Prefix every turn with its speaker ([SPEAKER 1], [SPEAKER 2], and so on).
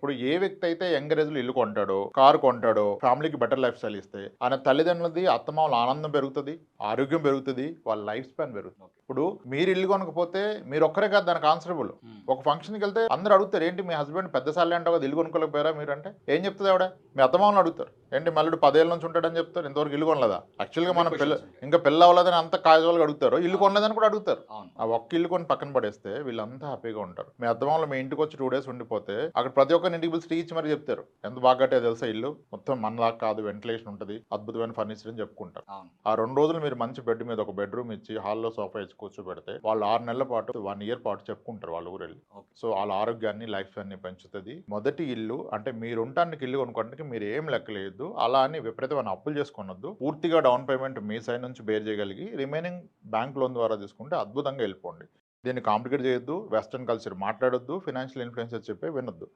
[SPEAKER 1] ఇప్పుడు ఏ వ్యక్తి అయితే యంగ్ ఏజ్లో ఇల్లు కొంటాడో కారు కొంటాడో ఫ్యామిలీకి బెటర్ లైఫ్ స్టైల్ ఇస్తే ఆయన తల్లిదండ్రులది అత్తమావుల ఆనందం పెరుగుతుంది ఆరోగ్యం పెరుగుతుంది వాళ్ళ లైఫ్ స్పాన్ పెరుగుతుంది. ఇప్పుడు మీరు ఇల్లు కొనకపోతే మీరు ఒక్కరే కాదు దానికి ఆన్సరబుల్ ఒక ఫంక్షన్కి వెళ్తే అందరూ అడుగుతారు ఏంటి మీ హస్బెండ్ పెద్ద అంటావు కదా ఇల్లు కొనుక్కోలేకపోయారా మీరు అంటే ఏం చెప్తుంది ఆవిడ? మీ అత్తమామని అడుగుతారు. ఏంటి మళ్ళీ పదేళ్ళ నుంచి ఉంటాడని చెప్తారు? ఇంతవరకు ఇల్లు కొనలేదా? యాక్చువల్గా మనం పిల్ల ఇంకా పిల్ల అవ్వలేదని అంత కాజువల్గా అడుగుతారు. ఇల్లు కొనలేదని కూడా అడుగుతారు. ఆ ఒక్క ఇల్లు కొని పక్కన పడేస్తే వీళ్ళంతా హ్యాపీగా ఉంటారు. మీ అత్తమామలు మీ ఇంటికి వచ్చి టూ డేస్ ఉండిపోతే అక్కడ ప్రతి ఒక్కరి ఇంటికి పిలిచి ఇచ్చి మరి చెప్తారు. ఎంత బాగా కట్టే తెలుసా ఇల్లు? మొత్తం మనలాగా కాదు వెంటిలేషన్ ఉంటుంది అద్భుతమైన ఫర్నిచర్ అని చెప్పుకుంటారు. ఆ రెండు రోజులు మీరు మంచి బెడ్ మీద ఒక బెడ్రూమ్ ఇచ్చి హాల్లో సోఫా ఇచ్చి కూర్చోబెడితే వాళ్ళు ఆరు నెలల పాటు వన్ ఇయర్ పాటు చెప్పుకుంటారు వాళ్ళ ఊరు వెళ్ళి సో వాళ్ళ ఆరోగ్యాన్ని లైఫ్ అన్ని పెంచుతుంది. మొదటి ఇల్లు అంటే మీరు ఉండటానికి ఇల్లు కొనుక్కోవడానికి మీరు ఏం లెక్కలేదు. అలా అని విపరీతమైన అప్పులు చేసుకోనొద్దు. పూర్తిగా డౌన్ పేమెంట్ మీ సైడ్ నుంచి బేర్ చేయగలిగి రిమైనింగ్ బ్యాంక్ లోన్ ద్వారా తీసుకుంటే అద్భుతంగా వెళ్ళిపోండి. దీన్ని కాంప్లికేట్ చేయొద్దు. వెస్ట్రన్ కల్చర్ మాట్లాడొద్దు. ఫినాన్షియల్ ఇన్ఫ్లుయెన్సర్ చెప్పే వినొద్దు.